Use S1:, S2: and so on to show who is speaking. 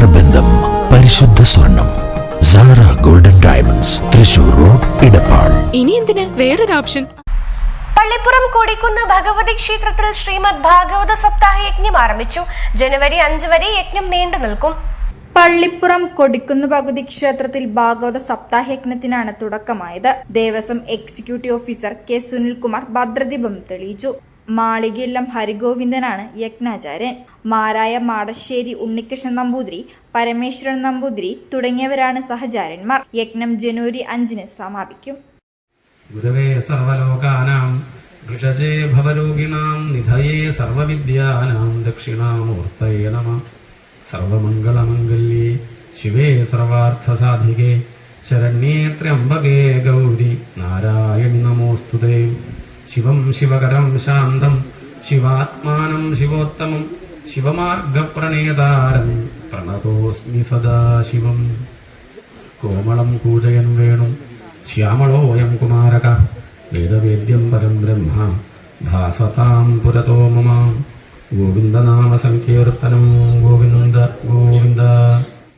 S1: നേത്രബന്ധം പരിശുദ്ധ സ്വർണം Sara golden diamonds Thrissur road Edappal
S2: ഇനി എന്തിന്? വേറൊരു ഓപ്ഷൻ
S3: പള്ളിപ്പുറം കൊടിക്കുന്ന് ഭഗവതി ക്ഷേത്രത്തിൽ ശ്രീമദ് ഭാഗവത സപ്താഹ യജ്ഞം ആരംഭിച്ചു. ജനുവരി അഞ്ച് വരെ യജ്ഞം നീണ്ടു നിൽക്കും.
S4: പള്ളിപ്പുറം കൊടിക്കുന്ന് ഭഗവതി ക്ഷേത്രത്തിൽ ഭാഗവത സപ്താഹയജ്ഞത്തിനാണ് തുടക്കമായത്. Devaswom executive officer K Sunilkumar ഭദ്രദീപം തെളിയിച്ചു. മാളികയില്ലം ഹരിഗോവിന്ദനാണ് യജ്ഞാചാര്യൻ. മാരായ മാടശ്ശേരി ഉണ്ണികൃഷ്ണൻ നമ്പൂതിരി പരമേശ്വരൻ നമ്പൂതിരി തുടങ്ങിയവരാണ് സഹചാര്യന്മാർ. യജ്ഞം ജനുവരി അഞ്ചിന് സമാപിക്കും.
S5: ഗുരവേ സർവലോകാനാം ഋഷജേ ഭവരോഗിണാം നിധയേ സർവവിദ്യാനാം ദക്ഷിണാമൂർത്തയേ നമ. സർവമംഗളമംഗല്യേ ശിവേ സർവാർത്ഥസാധികേ ശരണ്യേ ത്രയംബകേ ഗൗരി നാരായണി നമോസ്തുതേ. శివం శివకరం శాంతం శివాత్మానం శివోత్తమం శివమార్గప్रणेतारं प्रणतोऽस्मि सदा शिवं कोमलं कूजयन् वेणुं श्यामलोऽयं कुमारकः वेदवेद्यं परं ब्रह्मा भासतां पुरतो मम गोविन्दनामसङ्कीर्तनं गोविन्द गोविन्द